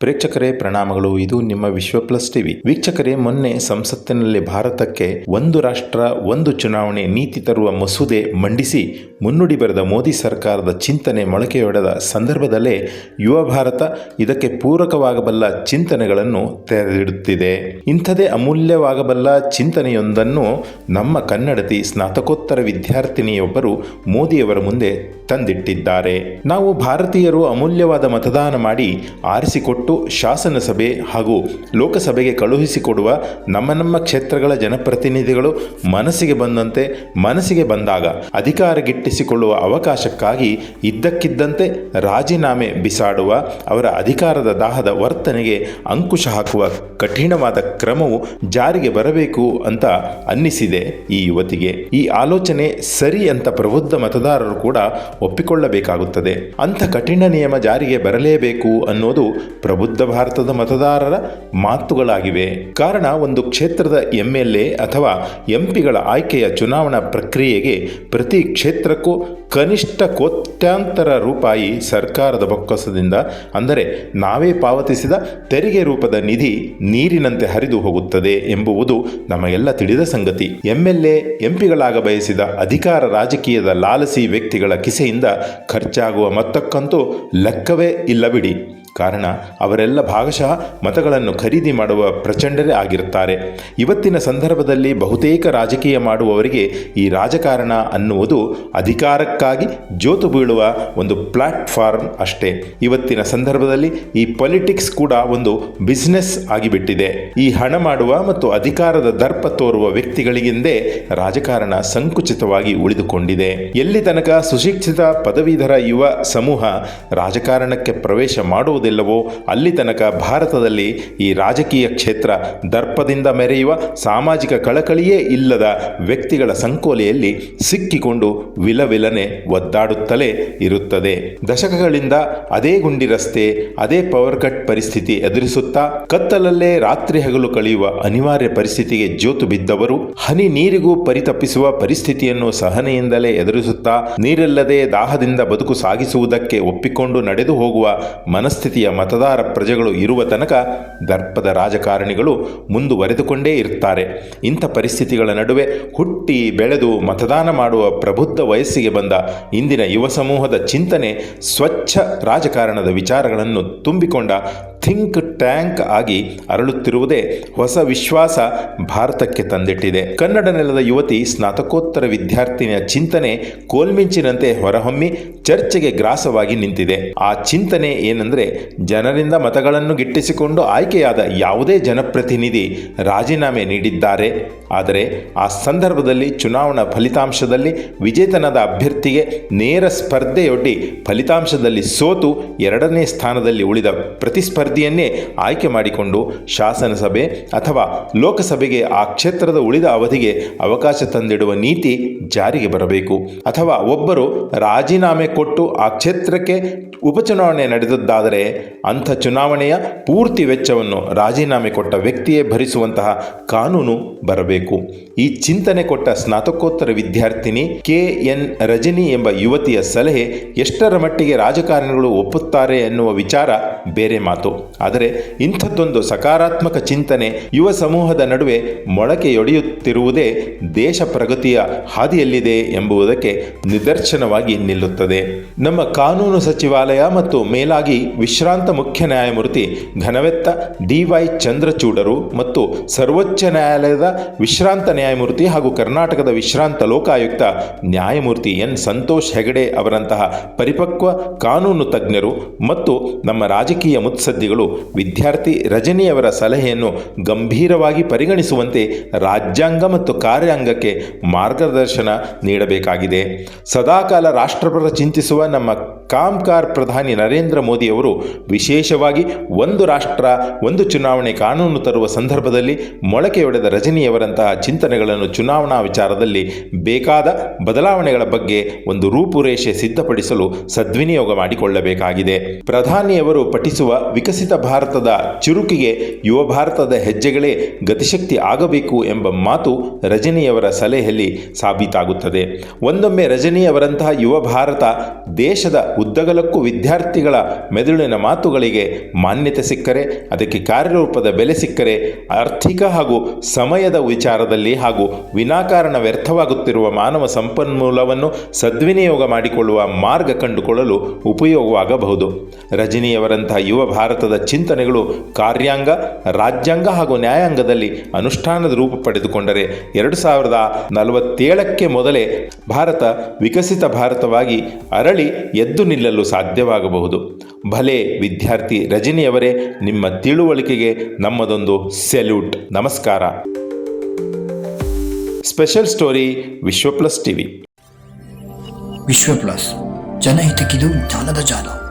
ಪ್ರೇಕ್ಷಕರೇ ಪ್ರಣಾಮಗಳು, ಇದು ನಿಮ್ಮ ವಿಶ್ವ ಪ್ಲಸ್ ಟಿವಿ. ವೀಕ್ಷಕರೇ, ಮೊನ್ನೆ ಸಂಸತ್ತಿನಲ್ಲಿ ಭಾರತಕ್ಕೆ ಒಂದು ರಾಷ್ಟ್ರ, ಒಂದು ಚುನಾವಣೆ ನೀತಿ ತರುವ ಮಸೂದೆ ಮಂಡಿಸಿ ಮುನ್ನುಡಿ ಬರೆದ ಮೋದಿ ಸರ್ಕಾರದ ಚಿಂತನೆ ಮೊಳಕೆಯೊಡೆದ ಸಂದರ್ಭದಲ್ಲೇ ಯುವ ಭಾರತ ಇದಕ್ಕೆ ಪೂರಕವಾಗಬಲ್ಲ ಚಿಂತನೆಗಳನ್ನು ತೆರೆದಿಡುತ್ತಿದೆ. ಇಂಥದೇ ಅಮೂಲ್ಯವಾಗಬಲ್ಲ ಚಿಂತನೆಯೊಂದನ್ನು ನಮ್ಮ ಕನ್ನಡತಿ ಸ್ನಾತಕೋತ್ತರ ವಿದ್ಯಾರ್ಥಿನಿಯೊಬ್ಬರು ಮೋದಿಯವರ ಮುಂದೆ ತಂದಿಟ್ಟಿದ್ದಾರೆ. ನಾವು ಭಾರತೀಯರು ಅಮೂಲ್ಯವಾದ ಮತದಾನ ಮಾಡಿ ಆರಿಸಿಕೊಟ್ಟು ಶಾಸನಸಭೆ ಹಾಗೂ ಲೋಕಸಭೆಗೆ ಕಳುಹಿಸಿಕೊಡುವ ನಮ್ಮ ನಮ್ಮ ಕ್ಷೇತ್ರಗಳ ಜನಪ್ರತಿನಿಧಿಗಳು ಮನಸ್ಸಿಗೆ ಬಂದಂತೆ ಮನಸ್ಸಿಗೆ ಬಂದಾಗ ಅಧಿಕಾರ ಗಿಟ್ಟಿಸಿಕೊಳ್ಳುವ ಅವಕಾಶಕ್ಕಾಗಿ ಇದ್ದಕ್ಕಿದ್ದಂತೆ ರಾಜೀನಾಮೆ ಬಿಸಾಡುವ ಅವರ ಅಧಿಕಾರದ ದಾಹದ ವರ್ತನೆಗೆ ಅಂಕುಶ ಹಾಕುವ ಕಠಿಣವಾದ ಕ್ರಮವು ಜಾರಿಗೆ ಬರಬೇಕು ಅಂತ ಅನ್ನಿಸಿದೆ ಈ ಯುವತಿಗೆ. ಈ ಆಲೋಚನೆ ಸರಿ ಅಂತ ಪ್ರಬುದ್ಧ ಮತದಾರರು ಕೂಡ ಒಪ್ಪಿಕೊಳ್ಳಬೇಕಾಗುತ್ತದೆ. ಅಂಥ ಕಠಿಣ ನಿಯಮ ಜಾರಿಗೆ ಬರಲೇಬೇಕು ಅನ್ನೋದು ಪ್ರಬುದ್ಧ ಭಾರತದ ಮತದಾರರ ಮಾತುಗಳಾಗಿವೆ. ಕಾರಣ ಒಂದು ಕ್ಷೇತ್ರದ ಎಂಎಲ್ಎ ಅಥವಾ ಎಂಪಿಗಳ ಆಯ್ಕೆಯ ಚುನಾವಣಾ ಪ್ರಕ್ರಿಯೆಗೆ ಪ್ರತಿ ಕ್ಷೇತ್ರಕ್ಕೂ ಕನಿಷ್ಠ ಕೋಟ್ಯಾಂತರ ರೂಪಾಯಿ ಸರ್ಕಾರದ ಬೊಕ್ಕಸದಿಂದ, ಅಂದರೆ ನಾವೇ ಪಾವತಿಸಿದ ತೆರಿಗೆ ರೂಪದ ನಿಧಿ ನೀರಿನಂತೆ ಹರಿದು ಹೋಗುತ್ತದೆ ಎಂಬುವುದು ನಮಗೆಲ್ಲ ತಿಳಿದ ಸಂಗತಿ. ಎಂಎಲ್ಎ, ಎಂಪಿಗಳಾಗ ಬಯಸಿದ ಅಧಿಕಾರ ರಾಜಕೀಯದ ಲಾಲಸಿ ವ್ಯಕ್ತಿಗಳ ಕಿಸೆಯಿಂದ ಖರ್ಚಾಗುವ ಮೊತ್ತಕ್ಕಂತೂ ಲೆಕ್ಕವೇ ಇಲ್ಲ ಬಿಡಿ ಕಾರಣ ಅವರೆಲ್ಲ ಭಾಗಶಃ ಮತಗಳನ್ನು ಖರೀದಿ ಮಾಡುವ ಪ್ರಚಂಡರೇ ಆಗಿರುತ್ತಾರೆ. ಇವತ್ತಿನ ಸಂದರ್ಭದಲ್ಲಿ ಬಹುತೇಕ ರಾಜಕೀಯ ಮಾಡುವವರಿಗೆ ಈ ರಾಜಕಾರಣ ಅನ್ನುವುದು ಅಧಿಕಾರಕ್ಕಾಗಿ ಜೋತು ಬೀಳುವ ಒಂದು ಪ್ಲಾಟ್ಫಾರ್ಮ್ ಅಷ್ಟೇ. ಇವತ್ತಿನ ಸಂದರ್ಭದಲ್ಲಿ ಈ ಪೊಲಿಟಿಕ್ಸ್ ಕೂಡ ಒಂದು ಬಿಸ್ನೆಸ್ ಆಗಿಬಿಟ್ಟಿದೆ. ಈ ಹಣ ಮಾಡುವ ಮತ್ತು ಅಧಿಕಾರದ ದರ್ಪ ತೋರುವ ವ್ಯಕ್ತಿಗಳಿಗೆಂದೇ ರಾಜಕಾರಣ ಸಂಕುಚಿತವಾಗಿ ಉಳಿದುಕೊಂಡಿದೆ. ಎಲ್ಲಿ ತನಕ ಸುಶಿಕ್ಷಿತ ಪದವೀಧರ ಯುವ ಸಮೂಹ ರಾಜಕಾರಣಕ್ಕೆ ಪ್ರವೇಶ ಮಾಡುವುದಿಲ್ಲವೋ ಅಲ್ಲಿ ತನಕ ಭಾರತದಲ್ಲಿ ಈ ರಾಜಕೀಯ ಕ್ಷೇತ್ರ ದರ್ಪದಿಂದ ಮೆರೆಯುವ ಸಾಮಾಜಿಕ ಕಳಕಳಿಯೇ ಇಲ್ಲದ ವ್ಯಕ್ತಿಗಳ ಸಂಕೋಲೆಯಲ್ಲಿ ಸಿಕ್ಕಿಕೊಂಡು ವಿಲವಿಲನೆ ಒದ್ದಾಡುತ್ತಲೇ ಇರುತ್ತದೆ. ದಶಕಗಳಿಂದ ಅದೇ ಗುಂಡಿ ರಸ್ತೆ, ಅದೇ ಪವರ್ ಕಟ್ ಪರಿಸ್ಥಿತಿ ಎದುರಿಸುತ್ತಾ, ಕತ್ತಲಲ್ಲೇ ರಾತ್ರಿ ಹಗಲು ಕಳೆಯುವ ಅನಿವಾರ್ಯ ಪರಿಸ್ಥಿತಿಗೆ ಜೋತು ಬಿದ್ದವರು, ಹನಿ ನೀರಿಗೂ ಪರಿತಪ್ಪಿಸುವ ಪರಿಸ್ಥಿತಿಯನ್ನು ಸಹನೆಯಿಂದಲೇ ಎದುರಿಸುತ್ತಾ, ನೀರಿಲ್ಲದೆ ದಾಹದಿಂದ ಬದುಕು ಸಾಗಿಸುವುದಕ್ಕೆ ಒಪ್ಪಿಕೊಂಡು ನಡೆದು ಹೋಗುವ ಮನಸ್ಥಿತಿಯ ಮತದಾರ ಪ್ರಜೆಗಳು ಇರುವ ತನಕ ದರ್ಪದ ರಾಜಕಾರಣಿಗಳು ಮುಂದುವರೆದುಕೊಂಡೇ ಇರ್ತಾರೆ. ಇಂಥ ಪರಿಸ್ಥಿತಿಗಳ ನಡುವೆ ಹುಟ್ಟಿ ಬೆಳೆದು ಮತದಾನ ಮಾಡುವ ಪ್ರಬುದ್ಧ ವಯಸ್ಸಿಗೆ ಬಂದ ಇಂದಿನ ಯುವ ಸಮೂಹದ ಚಿಂತನೆ ಸ್ವಚ್ಛ ರಾಜಕಾರಣದ ವಿಚಾರಗಳನ್ನು ತುಂಬಿಕೊಂಡ ಥಿಂಕ್ ಟ್ಯಾಂಕ್ ಆಗಿ ಅರಳುತ್ತಿರುವುದೇ ಹೊಸ ವಿಶ್ವಾಸ ಭಾರತಕ್ಕೆ ತಂದಿಟ್ಟಿದೆ. ಕನ್ನಡ ನೆಲದ ಯುವತಿ ಸ್ನಾತಕೋತ್ತರ ವಿದ್ಯಾರ್ಥಿನಿಯ ಚಿಂತನೆ ಕೋಲ್ಮಿಂಚಿನಂತೆ ಹೊರಹೊಮ್ಮಿ ಚರ್ಚೆಗೆ ಗ್ರಾಸವಾಗಿ ನಿಂತಿದೆ. ಆ ಚಿಂತನೆ ಏನೆಂದರೆ ಜನರಿಂದ ಮತಗಳನ್ನು ಗಿಟ್ಟಿಸಿಕೊಂಡು ಆಯ್ಕೆಯಾದ ಯಾವುದೇ ಜನಪ್ರತಿನಿಧಿ ರಾಜೀನಾಮೆ ನೀಡಿದ್ದಾರೆ. ಆದರೆ ಆ ಸಂದರ್ಭದಲ್ಲಿ ಚುನಾವಣಾ ಫಲಿತಾಂಶದಲ್ಲಿ ವಿಜೇತನಾದ ಅಭ್ಯರ್ಥಿಗೆ ನೇರ ಸ್ಪರ್ಧೆಯೊಡ್ಡಿ ಫಲಿತಾಂಶದಲ್ಲಿ ಸೋತು ಎರಡನೇ ಸ್ಥಾನದಲ್ಲಿ ಉಳಿದ ಪ್ರತಿಸ್ಪರ್ಧಿಯನ್ನೇ ಆಯ್ಕೆ ಮಾಡಿಕೊಂಡು ಶಾಸನಸಭೆ ಅಥವಾ ಲೋಕಸಭೆಗೆ ಆ ಕ್ಷೇತ್ರದ ಉಳಿದ ಅವಧಿಗೆ ಅವಕಾಶ ತಂದಿಡುವ ನೀತಿ ಜಾರಿಗೆ ಬರಬೇಕು. ಅಥವಾ ಒಬ್ಬರು ರಾಜೀನಾಮೆ ಕೊಟ್ಟು ಆ ಕ್ಷೇತ್ರಕ್ಕೆ ಉಪಚುನಾವಣೆ ನಡೆದದ್ದಾದರೆ ಅಂಥ ಚುನಾವಣೆಯ ಪೂರ್ತಿ ವೆಚ್ಚವನ್ನು ರಾಜೀನಾಮೆ ಕೊಟ್ಟ ವ್ಯಕ್ತಿಯೇ ಭರಿಸುವಂತಹ ಕಾನೂನು ಬರಬೇಕು. ಈ ಚಿಂತನೆ ಕೊಟ್ಟ ಸ್ನಾತಕೋತ್ತರ ವಿದ್ಯಾರ್ಥಿನಿ ಕೆ ಎನ್ ರಜನಿ ಎಂಬ ಯುವತಿಯ ಸಲಹೆ ಎಷ್ಟರ ಮಟ್ಟಿಗೆ ರಾಜಕಾರಣಿಗಳು ಒಪ್ಪುತ್ತಾರೆ ಎನ್ನುವ ವಿಚಾರ ಬೇರೆ ಮಾತು. ಆದರೆ ಇಂಥದ್ದೊಂದು ಸಕಾರಾತ್ಮಕ ಚಿಂತನೆ ಯುವ ಸಮೂಹದ ನಡುವೆ ಮೊಳಕೆಯೊಡೆಯುತ್ತಿರುವುದೇ ದೇಶ ಪ್ರಗತಿಯ ಹಾದಿಯಲ್ಲಿದೆ ಎಂಬುದಕ್ಕೆ ನಿದರ್ಶನವಾಗಿ ನಿಲ್ಲುತ್ತದೆ. ನಮ್ಮ ಕಾನೂನು ಸಚಿವಾಲಯ ಮತ್ತು ಮೇಲಾಗಿ ವಿಶ್ರಾಂತ ಮುಖ್ಯ ನ್ಯಾಯಮೂರ್ತಿ ಘನವೆತ್ತ ಡಿವೈ ಚಂದ್ರಚೂಡರು ಮತ್ತು ಸರ್ವೋಚ್ಚ ನ್ಯಾಯಾಲಯದ ವಿಶ್ರಾಂತ ನ್ಯಾಯಮೂರ್ತಿ ಹಾಗೂ ಕರ್ನಾಟಕದ ವಿಶ್ರಾಂತ ಲೋಕಾಯುಕ್ತ ನ್ಯಾಯಮೂರ್ತಿ ಎನ್ ಸಂತೋಷ್ ಹೆಗಡೆ ಅವರಂತಹ ಪರಿಪಕ್ವ ಕಾನೂನು ತಜ್ಞರು ಮತ್ತು ನಮ್ಮ ರಾಜಕೀಯ ಮುತ್ಸದ್ದಿಗಳು, ವಿದ್ಯಾರ್ಥಿ ರಜನಿಯವರ ಸಲಹೆಯನ್ನು ಗಂಭೀರವಾಗಿ ಪರಿಗಣಿಸುವಂತೆ ರಾಜ್ಯಾಂಗ ಮತ್ತು ಕಾರ್ಯಾಂಗಕ್ಕೆ ಮಾರ್ಗದರ್ಶನ ನೀಡಬೇಕಾಗಿದೆ. ಸದಾಕಾಲ ರಾಷ್ಟ್ರಪರ ಚಿಂತಿಸುವ ನಮ್ಮ ಕಾಮ್ಕಾರ್ ಪ್ರಧಾನಿ ನರೇಂದ್ರ ಮೋದಿಯವರು ವಿಶೇಷವಾಗಿ ಒಂದು ರಾಷ್ಟ್ರ, ಒಂದು ಚುನಾವಣೆ ಕಾನೂನು ತರುವ ಸಂದರ್ಭದಲ್ಲಿ ಮೊಳಕೆಯೊಡೆದ ರಜನಿಯವರಂತಹ ಚಿಂತನೆಗಳನ್ನು ಚುನಾವಣಾ ವಿಚಾರದಲ್ಲಿ ಬೇಕಾದ ಬದಲಾವಣೆಗಳ ಬಗ್ಗೆ ಒಂದು ರೂಪುರೇಷೆ ಸಿದ್ಧಪಡಿಸಲು ಸದ್ವಿನಿಯೋಗ ಮಾಡಿಕೊಳ್ಳಬೇಕಾಗಿದೆ. ಪ್ರಧಾನಿಯವರು ಪಠಿಸುವ ವಿಕಸಿತ ಭಾರತದ ಚುರುಕಿಗೆ ಯುವ ಭಾರತದ ಹೆಜ್ಜೆಗಳೇ ಗತಿಶಕ್ತಿ ಆಗಬೇಕು ಎಂಬ ಮಾತು ರಜನಿಯವರ ಸಲಹೆಯಲ್ಲಿ ಸಾಬೀತಾಗುತ್ತದೆ. ಒಂದೊಮ್ಮೆ ರಜನಿಯವರಂತಹ ಯುವ ಭಾರತ ದೇಶದ ಉದ್ದಗಲಕ್ಕೂ ವಿದ್ಯಾರ್ಥಿಗಳ ಮೆದುಳಿನ ಮಾತುಗಳಿಗೆ ಮಾನ್ಯತೆ ಸಿಕ್ಕರೆ, ಅದಕ್ಕೆ ಕಾರ್ಯರೂಪದ ಬೆಲೆ ಸಿಕ್ಕರೆ, ಆರ್ಥಿಕ ಹಾಗೂ ಸಮಯದ ವಿಚಾರದಲ್ಲಿ ಹಾಗೂ ವಿನಾಕಾರಣ ವ್ಯರ್ಥವಾಗುತ್ತಿರುವ ಮಾನವ ಸಂಪನ್ಮೂಲವನ್ನು ಸದ್ವಿನಿಯೋಗ ಮಾಡಿಕೊಳ್ಳುವ ಮಾರ್ಗ ಕಂಡುಕೊಳ್ಳಲು ಉಪಯೋಗವಾಗಬಹುದು. ರಜನಿಯವರಂತಹ ಯುವ ಭಾರತದ ಚಿಂತನೆಗಳು ಕಾರ್ಯಾಂಗ, ರಾಜ್ಯಾಂಗ ಹಾಗೂ ನ್ಯಾಯಾಂಗದಲ್ಲಿ ಅನುಷ್ಠಾನದ ರೂಪ ಪಡೆದುಕೊಂಡರೆ ಎರಡು ಸಾವಿರದ ನಲವತ್ತೇಳಕ್ಕೆ ಮೊದಲೇ ಭಾರತ ವಿಕಸಿತ ಭಾರತವಾಗಿ ಅರಳಿ ಎದ್ದು ನಿಲ್ಲಲು ಸಾಧ್ಯವಾಗಬಹುದು. ಭಲೆ ವಿದ್ಯಾರ್ಥಿ ರಜನಿಯವರೇ, ನಿಮ್ಮ ತಿಳುವಳಿಕೆಗೆ ನಮ್ಮದೊಂದು ಸೆಲ್ಯೂಟ್. ನಮಸ್ಕಾರ. Special story Vishwa plus TV. Vishwa plus ಜನಹಿತಕ್ಕಿದು ಜಾಲದ ಜಾಲ.